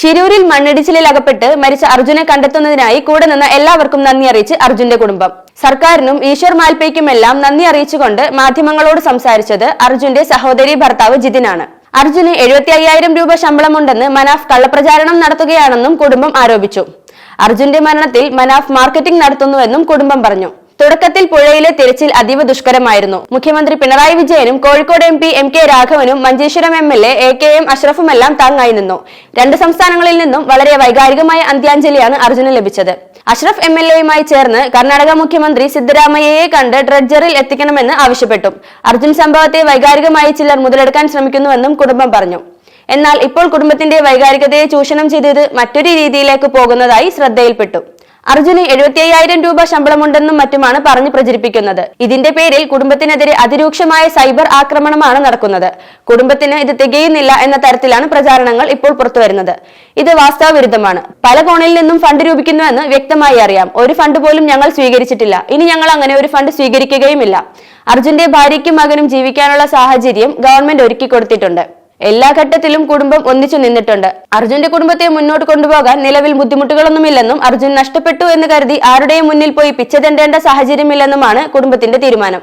ശിരൂരിൽ മണ്ണിടിച്ചിലിൽ അകപ്പെട്ട് മരിച്ച അർജുനെ കണ്ടെത്തുന്നതിനായി കൂടെ നിന്ന എല്ലാവർക്കും നന്ദി അറിയിച്ച് അർജുന്റെ കുടുംബം. സർക്കാരിനും ഈശ്വർ മാൽപ്പയ്ക്കുമെല്ലാം നന്ദി അറിയിച്ചുകൊണ്ട് മാധ്യമങ്ങളോട് സംസാരിച്ചത് അർജുന്റെ സഹോദരി ഭർത്താവ് ജിതിനാണ്. അർജുന് എഴുപത്തി അയ്യായിരം രൂപ ശമ്പളമുണ്ടെന്ന് മനാഫ് കള്ളപ്രചാരണം നടത്തുകയാണെന്നും കുടുംബം ആരോപിച്ചു. അർജുന്റെ മരണത്തിൽ മനാഫ് മാർക്കറ്റിംഗ് നടത്തുന്നുവെന്നും കുടുംബം പറഞ്ഞു. തുടക്കത്തിൽ പുഴയിലെ തിരച്ചിൽ അതീവ ദുഷ്കരമായിരുന്നു. മുഖ്യമന്ത്രി പിണറായി വിജയനും Kozhikode M P M K രാഘവനും Manjeshwaram M L A A K M അഷ്റഫുമെല്ലാം താങ്ങായി നിന്നു. രണ്ട് സംസ്ഥാനങ്ങളിൽ നിന്നും വളരെ വൈകാരികമായ അന്ത്യാഞ്ജലിയാണ് അർജുന് ലഭിച്ചത്. അഷ്റഫ് എം എൽ എയുമായി ചേർന്ന് കർണാടക മുഖ്യമന്ത്രി സിദ്ധരാമയ്യയെ കണ്ട് ഡ്രഡ്ജറിൽ എത്തിക്കണമെന്ന് ആവശ്യപ്പെട്ടു. അർജുൻ സംഭവത്തെ വൈകാരികമായി ചിലർ മുതലെടുക്കാൻ ശ്രമിക്കുന്നുവെന്നും കുടുംബം പറഞ്ഞു. എന്നാൽ ഇപ്പോൾ കുടുംബത്തിന്റെ വൈകാരികതയെ ചൂഷണം ചെയ്തത് മറ്റൊരു രീതിയിലേക്ക് പോകുന്നതായി ശ്രദ്ധയിൽപ്പെട്ടു. അർജുന് എഴുപത്തി അയ്യായിരം രൂപ ശമ്പളമുണ്ടെന്നും മറ്റുമാണ് പറഞ്ഞു പ്രചരിപ്പിക്കുന്നത്. ഇതിന്റെ പേരിൽ കുടുംബത്തിനെതിരെ അതിരൂക്ഷമായ സൈബർ ആക്രമണമാണ് നടക്കുന്നത്. കുടുംബത്തിന് ഇത് തികയുന്നില്ല എന്ന തരത്തിലാണ് പ്രചാരണങ്ങൾ ഇപ്പോൾ പുറത്തുവരുന്നത്. ഇത് വാസ്തവ വിരുദ്ധമാണ് പല കോണിൽ നിന്നും ഫണ്ട് രൂപിക്കുന്നുവെന്ന് വ്യക്തമായി അറിയാം. ഒരു ഫണ്ട് പോലും ഞങ്ങൾ സ്വീകരിച്ചിട്ടില്ല. ഇനി ഞങ്ങൾ അങ്ങനെ ഒരു ഫണ്ട് സ്വീകരിക്കുകയുമില്ല. അർജുന്റെ ഭാര്യയ്ക്കും മകനും ജീവിക്കാനുള്ള സാഹചര്യം ഗവൺമെന്റ് ഒരുക്കി കൊടുത്തിട്ടുണ്ട് എല്ലാ ഘട്ടത്തിലും കുടുംബം ഒന്നിച്ചു നിന്നിട്ടുണ്ട്. അർജുന്റെ കുടുംബത്തെ മുന്നോട്ട് കൊണ്ടുപോകാൻ നിലവിൽ ബുദ്ധിമുട്ടുകളൊന്നുമില്ലെന്നും അർജുൻ നഷ്ടപ്പെട്ടു എന്ന് കരുതി ആരുടെയും മുന്നിൽ പോയി പിച്ചതെണ്ടേണ്ട സാഹചര്യമില്ലെന്നുമാണ് കുടുംബത്തിന്റെ തീരുമാനം.